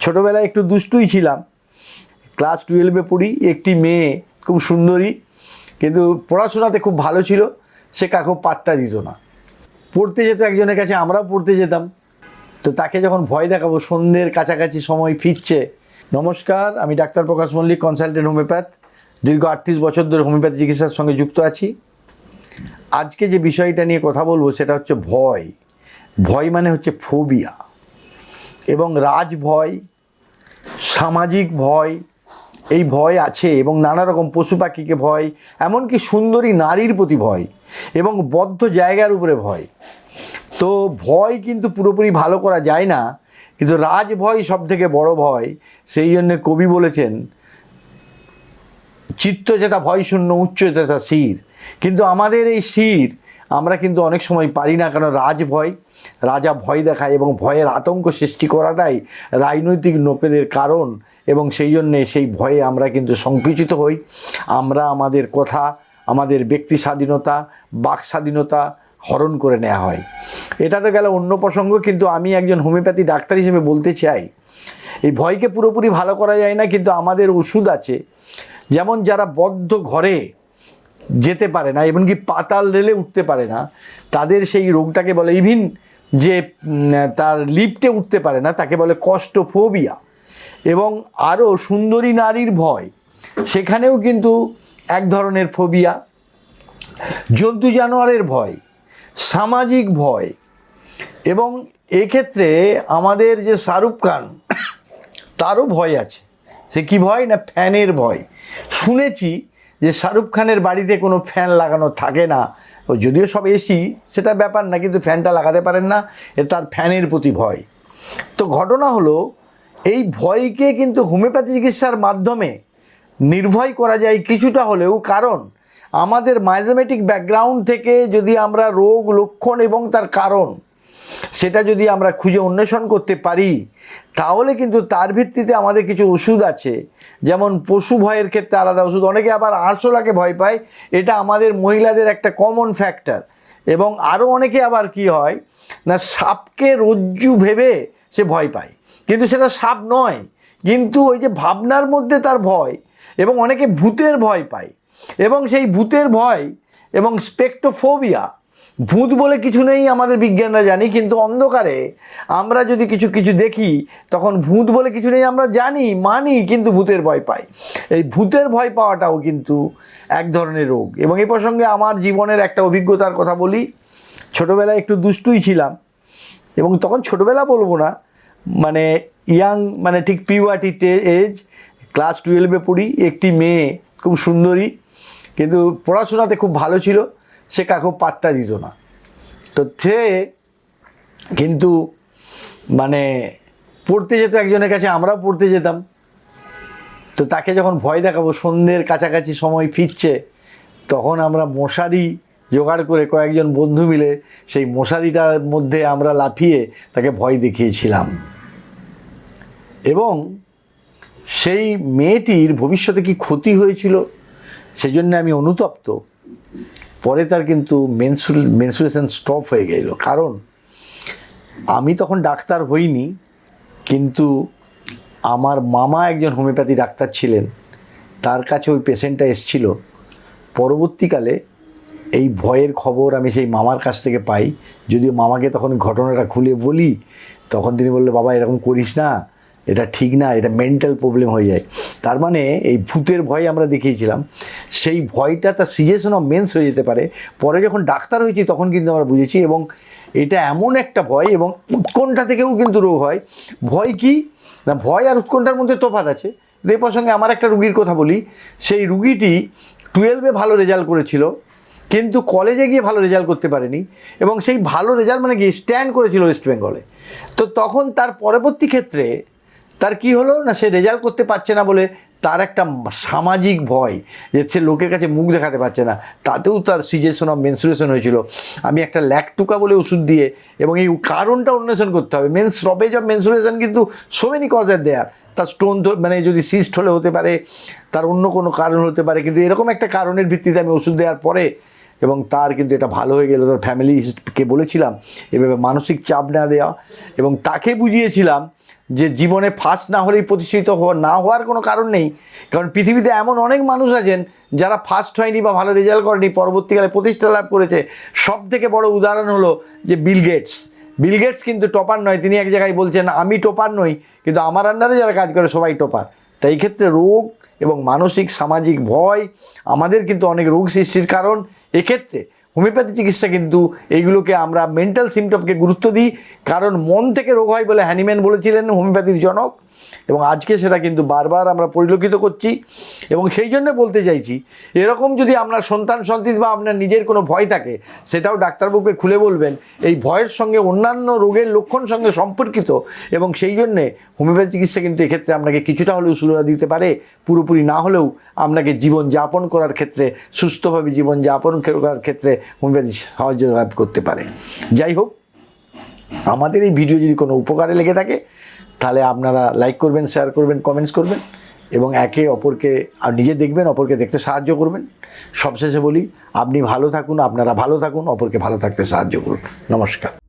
ছোটোবেলায় একটু দুষ্টুই ছিলাম। ক্লাস টুয়েলভে পড়ি, একটি মেয়ে, খুব সুন্দরী, কিন্তু পড়াশোনাতে খুব ভালো ছিল, সে কাকেও পাত্তা দিত না। পড়তে যেত একজনের কাছে, আমরাও পড়তে যেতাম। তো তাকে যখন ভয় দেখাবো, সন্ধ্যের কাছাকাছি সময় ফিরছে, নমস্কার, আমি doctor Prakash Mallick consultant homeopath দীর্ঘ আটত্রিশ বছর ধরে হোমিওপ্যাথি চিকিৎসার সঙ্গে যুক্ত আছি। আজকে যে বিষয়টা নিয়ে কথা বলব, সেটা হচ্ছে ভয়। ভয় মানে হচ্ছে ফোবিয়া এবং রাজ ভয় সামাজিক ভয়, এই ভয় আছে এবং নানা রকম পশু পাখিকে ভয়, এমনকি সুন্দরী নারীর প্রতি ভয় এবং বদ্ধ জায়গার উপরে ভয়। তো ভয় কিন্তু পুরোপুরি ভালো করা যায় না, কিন্তু রাজ ভয় সব থেকে বড় ভয়, সেই জন্যে কবি বলেছেন, চিত্ত যেটা ভয় শূন্য, উচ্চ যেটা শির। কিন্তু আমাদের এই শির আমরা কিন্তু অনেক সময় পারি না কারণ রাজ ভয়, রাজা ভয় দেখায় এবং ভয়ের আতঙ্ক সৃষ্টি করাটাই রাজনৈতিক লোকেদের কারণ এবং সেই জন্যে সেই ভয়ে আমরা কিন্তু সংকুচিত হই। আমরা আমাদের কথা, আমাদের ব্যক্তি স্বাধীনতা, বাক স্বাধীনতা হরণ করে নেওয়া হয়। এটা তো গেল অন্য প্রসঙ্গ, কিন্তু আমি একজন হোমিওপ্যাথি ডাক্তার হিসেবে বলতে চাই, এই ভয়কে পুরোপুরি ভালো করা যায় না, কিন্তু আমাদের ওষুধ আছে। যেমন যারা বদ্ধ ঘরে যেতে পারে না, এমনকি পাতাল রেলে উঠতে পারে না, তাদের সেই রোগটাকে বলে ইভিন যে তার লিফটে উঠতে পারে না, তাকে বলে কষ্টফোবিয়া। এবং আরও সুন্দরী নারীর ভয়, সেখানেও কিন্তু এক ধরনের ফোবিয়া। জন্তু জানোয়ারের ভয়, সামাজিক ভয়, এবং এক্ষেত্রে আমাদের যে শাহরুখ খান, তারও ভয় আছে। সে কি ভয় না ফ্যানের ভয়? শুনেছি যে শাহরুখ খানের বাড়িতে কোনো ফ্যান লাগানো থাকে না। ও যদিও সব এসি সেটা ব্যাপার না, কিন্তু ফ্যানটা লাগাতে পারেন না এ তার ফ্যানের প্রতি ভয়। তো ঘটনা হলো, এই ভয়কে কিন্তু হোমিওপ্যাথি চিকিৎসার মাধ্যমে নির্ভয় করা যায় কিছুটা হলেও, কারণ আমাদের মাইজমেটিক ব্যাকগ্রাউন্ড থেকে যদি আমরা রোগ, লক্ষণ এবং তার কারণ সেটা যদি আমরা খুঁজে অন্বেষণ করতে পারি, তাহলে কিন্তু তার ভিত্তিতে আমাদের কিছু ওষুধ আছে। যেমন পশু ভয়ের ক্ষেত্রে আলাদা ওষুধ, অনেকে আবার আরশোলাকে ভয় পায়। এটা আমাদের মহিলাদের একটা কমন ফ্যাক্টর এবং আরও অনেকে আবার কি হয়, না, সাপকে রজ্জু ভেবে সে ভয় পায়। কিন্তু সেটা সাপ নয়, কিন্তু ওই যে ভাবনার মধ্যে তার ভয়, এবং অনেকে ভূতের ভয় পায়। এবং সেই ভূতের ভয়, এবং স্পেকটোফোবিয়া ভূত বলে কিছু নেই আমাদের বিজ্ঞানরা জানি, কিন্তু অন্ধকারে আমরা যদি কিছু কিছু দেখি, তখন ভূত বলে কিছু নেই, আমরা জানি, মানি, কিন্তু ভূতের ভয় পাই। এই ভূতের ভয় পাওয়াটাও কিন্তু এক ধরনের রোগ। এবং এই প্রসঙ্গে আমার জীবনের একটা অভিজ্ঞতার কথা বলি। ছোটোবেলায় একটু দুষ্টুই ছিলাম, এবং তখন ছোটোবেলা বলব না মানে ইয়াং মানে ঠিক পিওয়াটি এজ ক্লাস টুয়েলভে পড়ি, একটি মেয়ে খুব সুন্দরী, কিন্তু পড়াশোনাতে খুব ভালো ছিল। সে কাকেও পাত্তা দিত না। তো সে কিন্তু মানে পড়তে যেত একজনের কাছে, আমরাও পড়তে যেতাম। তো তাকে যখন ভয় দেখাবো, সন্ধ্যের কাছাকাছি সময় ফিরছে, তখন আমরা মশারি জোগাড় করে কয়েকজন বন্ধু মিলে সেই মশারিটার মধ্যে আমরা লাফিয়ে তাকে ভয় দেখিয়েছিলাম। এবং সেই মেয়েটির ভবিষ্যতে কি ক্ষতি হয়েছিল সেই জন্য আমি অনুতপ্ত। পরে তার কিন্তু মেনসুল মেনসুরেশন স্টপ হয়ে গেল। কারণ আমি তখন ডাক্তার হইনি, কিন্তু আমার মামা একজন হোমিওপ্যাথি ডাক্তার ছিলেন। তার কাছে ওই পেশেন্টটা এসছিল। পরবর্তীকালে এই ভয়ের খবর আমি সেই মামার কাছ থেকে পাই। যদিও মামাকে তখন ঘটনাটা খুলে বলি, তখন তিনি বললে, বাবা, এরকম করিস না। এটা ঠিক না, এটা মেন্টাল প্রবলেম হয়ে যায়। তার মানে এই ভূতের ভয় আমরা দেখিয়েছিলাম। সেই ভয়টা তার সিজেশন অফ মেন্স হয়ে যেতে পারে। পরে যখন ডাক্তার হয়েছি তখন কিন্তু আমরা বুঝেছি এবং এটা এমন একটা ভয় এবং উৎকণ্ঠা থেকেও কিন্তু রোগ হয়। ভয় কি? না, ভয় আর উৎকণ্ঠার মধ্যে তোফাত আছে। এই প্রসঙ্গে আমার একটা রুগীর কথা বলি। সেই রুগীটি টুয়েলভে ভালো রেজাল্ট করেছিল, কিন্তু কলেজে গিয়ে ভালো রেজাল্ট করতে পারেনি এবং সেই ভালো রেজাল্ট মানে কি স্ট্যান্ড করেছিল ওয়েস্ট বেঙ্গলে তো তখন তার পরবর্তী ক্ষেত্রে তার কি হলো? না সে রেজাল্ট করতে পারছে না বলে তার একটা সামাজিক ভয় যে সে লোকের কাছে মুখ দেখাতে পারছে না। তাতেও তার সিজেশন অফ মেনসুরেশন হয়েছিল। আমি একটা ল্যাকটুকা বলে ওষুধ দিয়ে এবং এই কারণটা অন্বেষণ করতে হবে। মেন্স স্টপেজ অফ মেনসুরেশন কিন্তু সো মেনি কজের দেয়ার তার স্টোন মানে যদি সিস্ট হলে হতে পারে, তার অন্য কোনো কারণ হতে পারে, কিন্তু এরকম একটা কারণের ভিত্তিতে আমি ওষুধ দেওয়ার পরে এবং তার কিন্তু এটা ভালো হয়ে গেল, তার ফ্যামিলিকে বলেছিলাম এভাবে মানসিক চাপ না দেওয়া এবং তাকে বুঝিয়েছিলাম যে জীবনে ফার্স্ট না হলেই প্রতিষ্ঠিত হওয়া, না হওয়ার কোনো কারণ নেই। কারণ পৃথিবীতে এমন অনেক মানুষ আছেন যারা ফার্স্ট হয়নি বা ভালো রেজাল্ট করেনি, পরবর্তীকালে প্রতিষ্ঠা লাভ করেছে। সব থেকে বড় উদাহরণ হলো যে বিল গেটস বিল গেটস কিন্তু টপার নয়, তিনি এক জায়গায় বলছেন, আমি টপার নই, কিন্তু আমার আন্ডারে যারা কাজ করে সবাই টপার তাই ক্ষেত্রে রোগ এবং মানসিক, সামাজিক ভয় আমাদের কিন্তু অনেক রোগ সৃষ্টির কারণ। এক্ষেত্রে হোমিওপ্যাথি চিকিৎসা কিন্তু এইগুলোকে আমরা মেন্টাল সিমটমকে গুরুত্ব দিই। কারণ মন থেকে রোগ হয় বলে হ্যানিম্যান বলেছিলেন হোমিওপ্যাথির জনক। এবং আজকে সেটা কিন্তু বারবার আমরা পরিলক্ষিত করছি এবং সেই জন্য বলতে চাইছি, এরকম যদি আপনার সন্তান সন্তিত বা আপনার নিজের কোনো ভয় থাকে, সেটাও ডাক্তারবাবুকে খুলে বলবেন। এই ভয়ের সঙ্গে অন্যান্য রোগের লক্ষণ সঙ্গে সম্পর্কিত এবং সেই জন্যে হোমিওপ্যাথি চিকিৎসা কিন্তু এক্ষেত্রে আপনাকে কিছুটা হলেও সুবিধা দিতে পারে, পুরোপুরি না হলেও আপনাকে জীবন যাপন করার ক্ষেত্রে, সুস্থভাবে জীবন যাপন করার ক্ষেত্রে হোমিওপ্যাথি সাহায্য লাভ করতে পারে। যাই হোক, আমাদের এই ভিডিও যদি কোনো উপকারে লেগে থাকে তাহলে আপনারা লাইক করবেন শেয়ার করবেন কমেন্টস করবেন এবং একে অপরকে, আর নিজে দেখবেন, অপরকে দেখতে সাহায্য করবেন। সবশেষে বলি, আপনি ভালো থাকুন, আপনারা ভালো থাকুন, অপরকে ভালো থাকতে সাহায্য করুন। নমস্কার।